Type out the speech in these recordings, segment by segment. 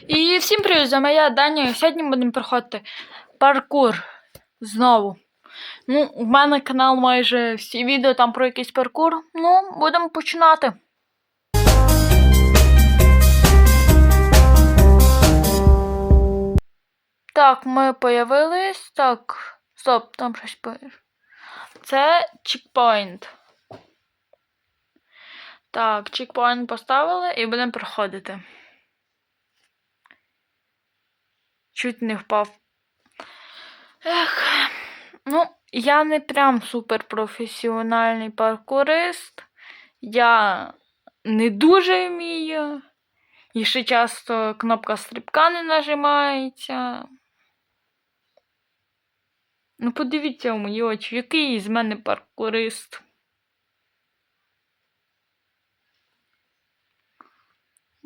І всім привіт, з вами я Даня. Сьогодні будемо проходити паркур знову. Ну, в мене канал майже всі відео там про якийсь паркур. Ну, будемо починати. Так, ми появились. Так, стоп, там щось пише. Це чекпоінт. Так, чекпоінт поставили і будемо проходити. Чуть не впав. Ех. Ну, я не прям суперпрофесіональний паркурист. Я не дуже вмію. І ще часто кнопка стрибка не нажимається. Ну, подивіться в мої очі, який з мене паркурист.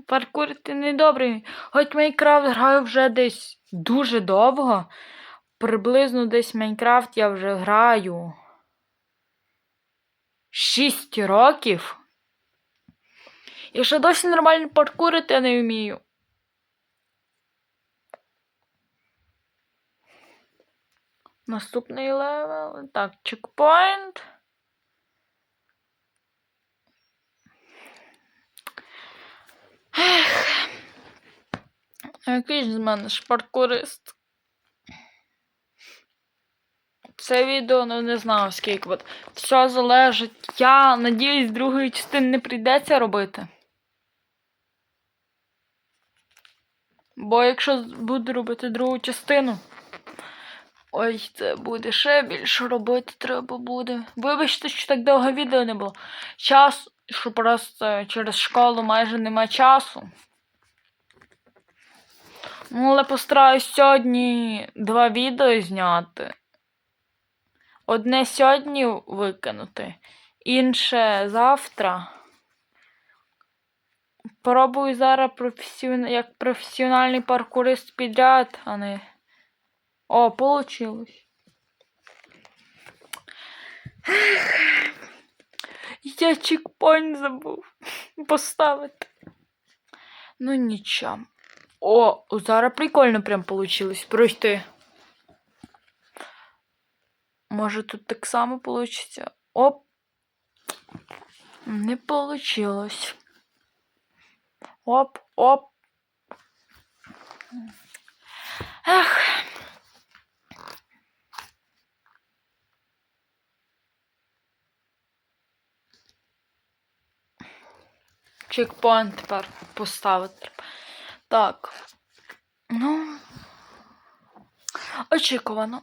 Паркурити недобрий. Хоч Майнкрафт граю вже десь дуже довго. Приблизно десь Майнкрафт я вже граю. 6 років. І ще досі нормально паркурити не вмію. Наступний левел. Так, чекпоінт. Ех. Який з мене ж паркурист. Це відео ну, не знаю скільки. От. Все залежить. Я надіюсь, другої частини не прийдеться робити. Бо якщо буду робити другу частину. Ой, це буде ще більше робити треба буде. Вибачте, що так довго відео не було. Час, що просто через школу майже нема часу. Ну, але постараюсь сьогодні два відео зняти. Одне сьогодні викинути, інше завтра. Пробую зараз професіон... як професіональний паркурист підряд, а не. О, получилось. Я чекпоінт забув поставити. Ну нічого. О, зараз прикольно прям получилось пройти. Може тут так само получиться. Оп. Не получилось. Оп, оп. Ех. Чекпоінт тепер поставити. Так. Ну. Очікувано.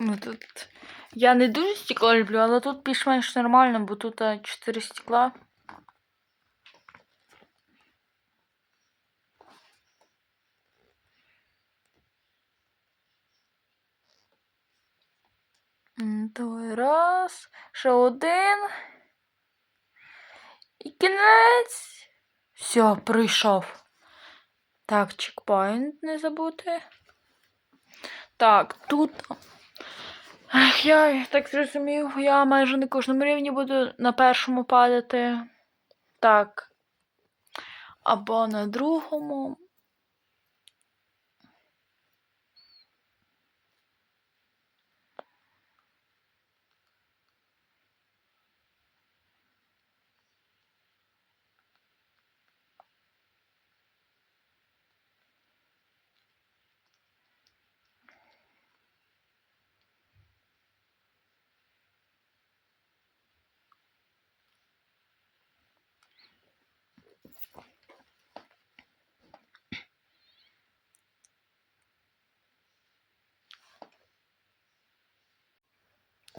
Ну тут. Я не дуже стекло люблю, але тут більш-менш нормально, бо тут 4 стекла. М, Давай раз. Ще один. І кінець. Все, прийшов. Так, чекпоінт не забути. Так, тут. Я так зрозумів, я майже на кожному рівні буду на першому падати. Так. Або на другому.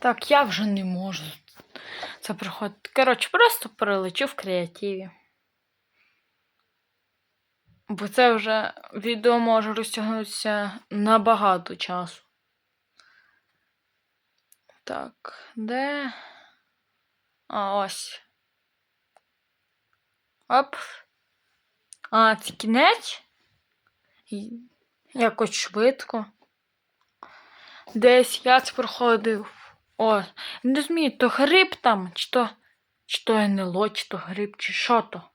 Так, я вже не можу. Це проходити. Коротше, просто перелечу в креативі. Бо це вже відео може розтягнутися на багато часу. Так, де? А, ось. Оп. А, це кінець? Якось швидко. Десь я проходив. О, не розумію, то гриб там, чи то, чи то НЛО, чи то гриб, чи що то.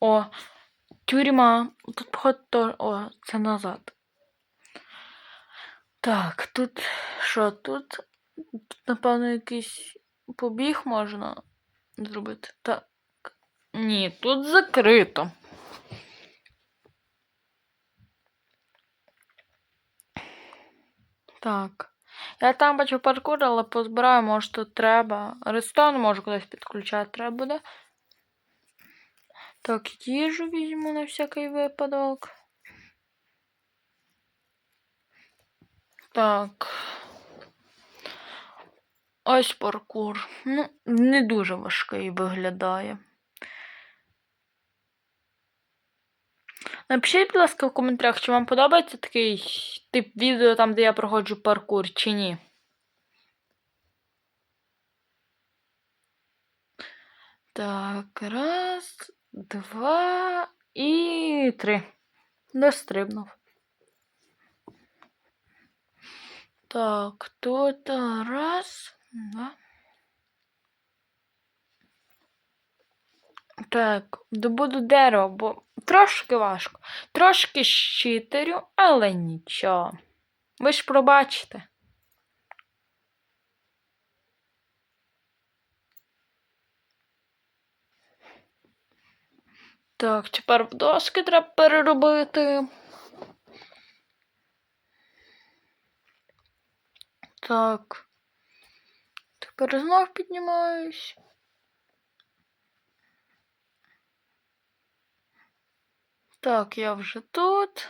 О, тюрма. Тут походу то. О, це назад. Так, тут що тут? Тут, напевно, якийсь побіг можна зробити. Так. Ні, тут закрито. Так. Я там бачу паркур, але позбираю, може тут треба. Рестон може кудись підключати треба буде. Так, їжу візьму на всякий випадок. Так. Ось паркур. Ну, не дуже важкий виглядає. Напишіть, будь ласка, в коментарях, чи вам подобається такий тип відео, там, де я проходжу паркур, чи ні. Так, раз, два і три. Дострибнув. Так, тут раз, два. Так, добуду дерево, бо трошки важко. Трошки щитерю, але нічого. Ви ж пробачите. Так, тепер доски треба переробити. Так. Тепер знов піднімаюсь. Так, я вже тут.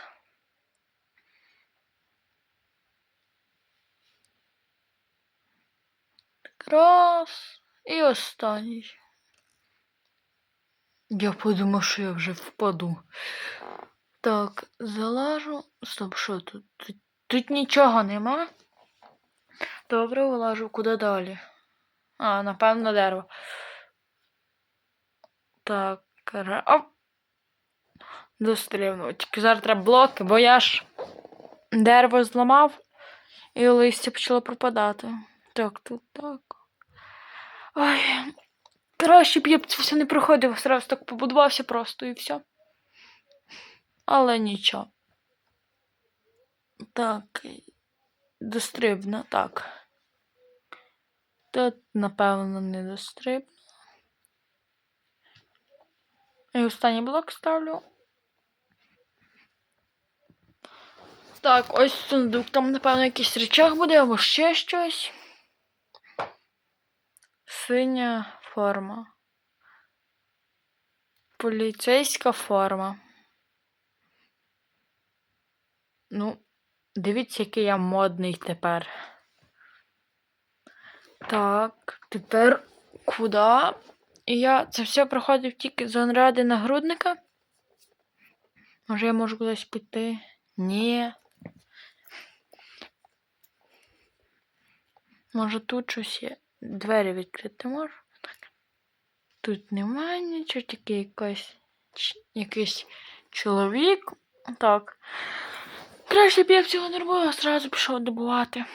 Раз. І останній. Я подумав, що я вже впаду. Так, залажу. Стоп, що тут? Тут, тут нічого нема. Добре, вилажу куди далі. А, напевно, дерево. Так, оп. Дострівнув. Тільки зараз треба блоки, бо я ж дерево зламав і листя почало пропадати. Так, тут так. Ой. Краще б я б це все не проходив, сразу так побудувався просто і все. Але нічого. Так. Дострибно, так. Тут, напевно, не дострибно. І останній блок ставлю. Так, ось сундук. Там, напевно, якийсь речах буде або ще щось. Синя форма. Поліцейська форма. Ну, дивіться, який я модний тепер. Так, тепер куди? І я це все проходив тільки з заради нагрудника. Може, я можу кудись піти? Ні. Може тут щось є. Двері відкрити можу? Так. Тут немає нічого, тільки якийсь, якийсь чоловік. Так. Краще б я цього не робила, зразу пішов добувати.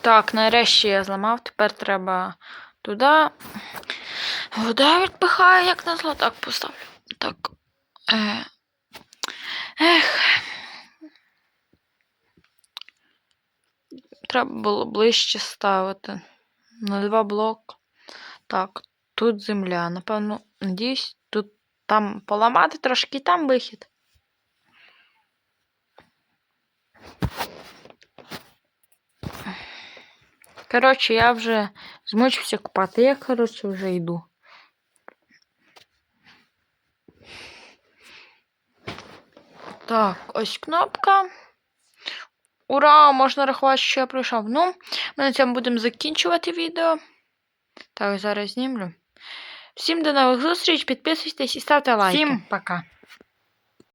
Так, нарешті я зламав, тепер треба туди. Вода відпихає, як назло. Так, поставлю. Так. Е. Ех. Треба було ближче ставити. На два блок. Так, тут земля. Напевно, надіюсь, тут там поламати трошки там вихід. Коротше, я вже змучився купати. Я, коротше, вже йду. Так, ось кнопка. Ура! Можна рахувати, що я пройшов. Ну, ми на цьому будемо закінчувати відео. Так, зараз знімлю. Всім до нових зустріч, підписуйтесь і ставте лайки. Всім пока.